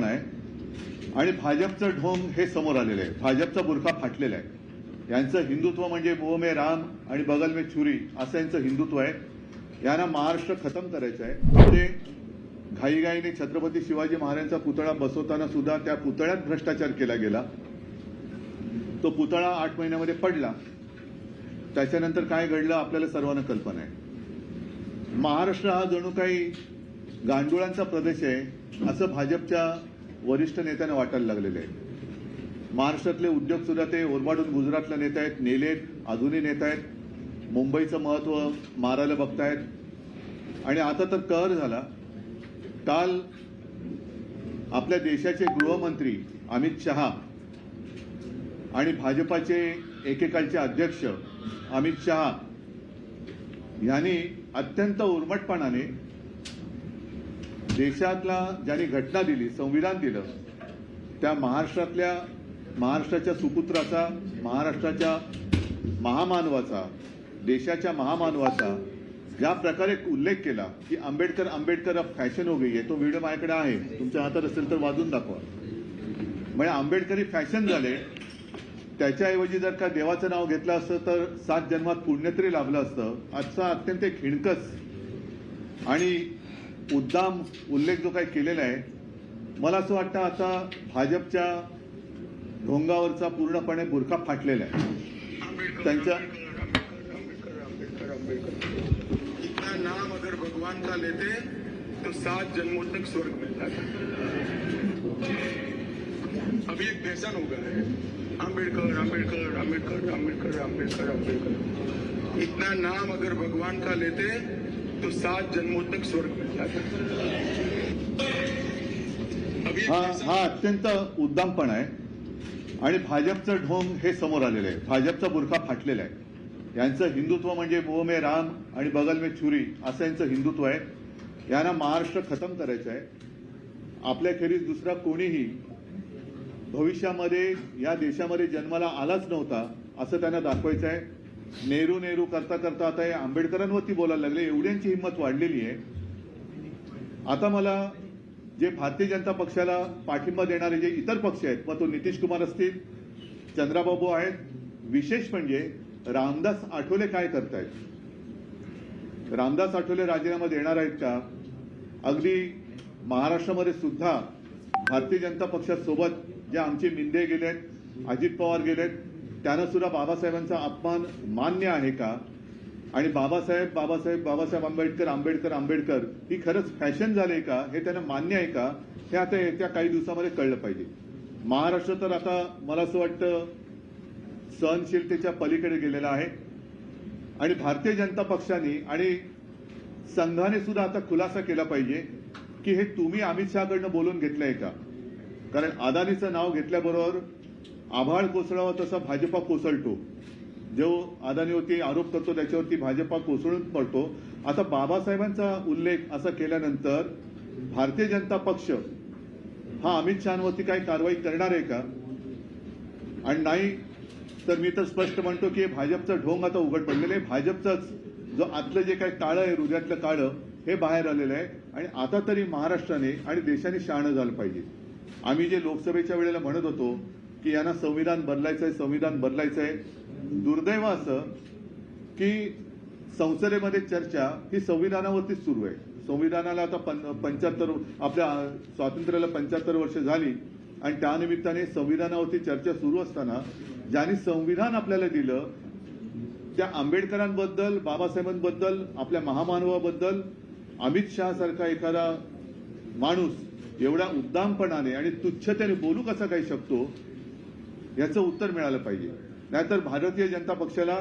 पण आहे. आणि भाजपचं ढोंग हे समोर आलेलं आहे. भाजपचा बुरखा फाटलेला आहे. यांचं हिंदुत्व म्हणजे मो मे राम आणि बगल मे छुरी असं यांचं हिंदुत्व आहे. यांना महाराष्ट्र खतम करायचं आहे. ते घाईघाईने छत्रपती शिवाजी महाराजांचा पुतळा बसवताना सुद्धा त्या पुतळ्यात भ्रष्टाचार केला गेला. तो पुतळा आठ महिन्यामध्ये पडला. त्याच्यानंतर काय घडलं आपल्याला सर्वांना कल्पना आहे. महाराष्ट्र हा जणू काही गांडुळांचा प्रदेश आहे असं भाजपच्या वरिष्ठ नेत्यांना वाटायला लागलेले आहेत. महाराष्ट्रातले उद्योग सुद्धा ते ओरबाडून गुजरातला नेत आहेत नेलेत अजूनही नेत आहेत. मुंबईचं महत्त्व मारायला बघतायत. आणि आता तर कहर झाला. काल आपल्या देशाचे गृहमंत्री अमित शहा आणि भाजपाचे एकेकालचे अध्यक्ष अमित शहा यांनी अत्यंत उर्मटपणाने देशातला ज्यांनी घटना दिली संविधान दिलं त्या महाराष्ट्रातल्या महाराष्ट्राच्या सुपुत्राचा महाराष्ट्राच्या महामानवाचा देशाच्या महामानवाचा ज्या प्रकारे उल्लेख केला की आंबेडकर आंबेडकर अब फॅशन हो गई आहे तो व्हिडिओ माझ्याकडे आहे तुमच्या हातात असेल तर वाजून दाखवा. म्हणजे आंबेडकरी फॅशन झाले त्याच्याऐवजी जर का देवाचं नाव घेतलं असतं तर सात जन्मात पुण्य तरी लाभलं असतं आजचा अत्यंत खिणकस. आणि उद्दाम उल्लेख जो काही केलेला आहे मला असं वाटतं आता भाजपच्या ढोंगावरचा पूर्णपणे बुरखा फाटलेला आहे. त्यांच्या नाम अगर भगवान का लेते तो सात जन्मों तक स्वर्ग मिलता था अभी एक पहचान हो गया है। अम्बेडकर अम्बेडकर अम्बेडकर अम्बेडकर अम्बेडकर अम्बेडकर इतना नाम अगर भगवान का लेते तो सात जन्मों तक स्वर्ग एक हा। हा अत्यंत उद्दामपण आहे. आणि भाजपचं ढोंग हे समोर आलेलं आहे. भाजपचा बुरखा फाटलेला आहे. यांचं हिंदुत्व म्हणजे मोह में राम आणि बगल में छुरी असं यांचं हिंदुत्व आहे. यांना महाराष्ट्र खतम करायचं आहे. आपल्याखेरीज दुसरा कोणीही भविष्यामध्ये या देशामध्ये जन्माला आलाच नव्हता असं त्यांना दाखवायचं आहे. नेहरू नेहरू करता करता आता हे आंबेडकरांवरती बोलायला लागले. एवढ्यांची हिंमत वाढलेली आहे. आता मला जे भारतीय जनता पक्षाला पाठिंबा देणारे जे इतर पक्ष आहेत मग तो नितीश कुमार असतील चंद्राबाबू आहेत विशेष म्हणजे रामदास आठवले काय करतायत? रामदास आठवले राजीनामा देणार आहेत का? अगदी महाराष्ट्रामध्ये सुद्धा भारतीय जनता पक्षासोबत जे आमचे मिंदे गेलेत अजित पवार गेलेत त्यांना सुद्धा बाबासाहेबांचा अपमान मान्य आहे का? आणि बाबासाहेब बाबासाहेब बाबासाहेब आंबेडकर आंबेडकर आंबेडकर ही खरंच फॅशन झाली का? हे त्यांना मान्य आहे का? हे आता येत्या काही दिवसामध्ये कळलं पाहिजे. महाराष्ट्र तर आता मला असं वाटतं सहनशीलतेच्या पलीकडे गेलेला आहे. आणि भारतीय जनता पक्षाने आणि संघाने सुद्धा आता खुलासा केला पाहिजे की हे तुम्ही अमित शहाकडनं बोलून घेतलंय का? कारण अदानीचं नाव घेतल्याबरोबर आभाळ कोसळावा तसा भाजपा कोसळतो. जो अदानीवरती आरोप करतो त्याच्यावरती भाजपा कोसळून पडतो. आता बाबासाहेबांचा उल्लेख असा केल्यानंतर भारतीय जनता पक्ष हा अमित शहावरती काही कारवाई करणार आहे का? आणि नाही तर मी तर स्पष्ट म्हणतो की भाजपचं ढोंग आता उघड पडलेलं आहे. भाजपचंच जो आतलं जे काही काळं आहे हृदयातलं काळं हे बाहेर आलेलं आहे. आणि आता तरी महाराष्ट्राने आणि देशाने शहाणं झालं पाहिजे. आम्ही जे लोकसभेच्या वेळेला म्हणत होतो की यांना संविधान बदलायचं आहे संविधान बदलायचं आहे दुर्दैव असं की संसदेमध्ये चर्चा ही संविधानावरतीच सुरू आहे. संविधानाला आता पंच्याहत्तर आपल्या स्वातंत्र्याला पंच्याहत्तर वर्ष झाली आणि त्यानिमित्ताने संविधानावरती चर्चा सुरू असताना ज्यांनी संविधान आपल्याला दिलं त्या आंबेडकरांबद्दल बाबासाहेबांबद्दल आपल्या महामानवाबद्दल अमित शहा सारखा एखादा माणूस एवढ्या उद्दामपणाने आणि तुच्छतेने बोलू कसा काही शकतो याचं उत्तर मिळालं पाहिजे. नाहीतर भारतीय जनता पक्षाला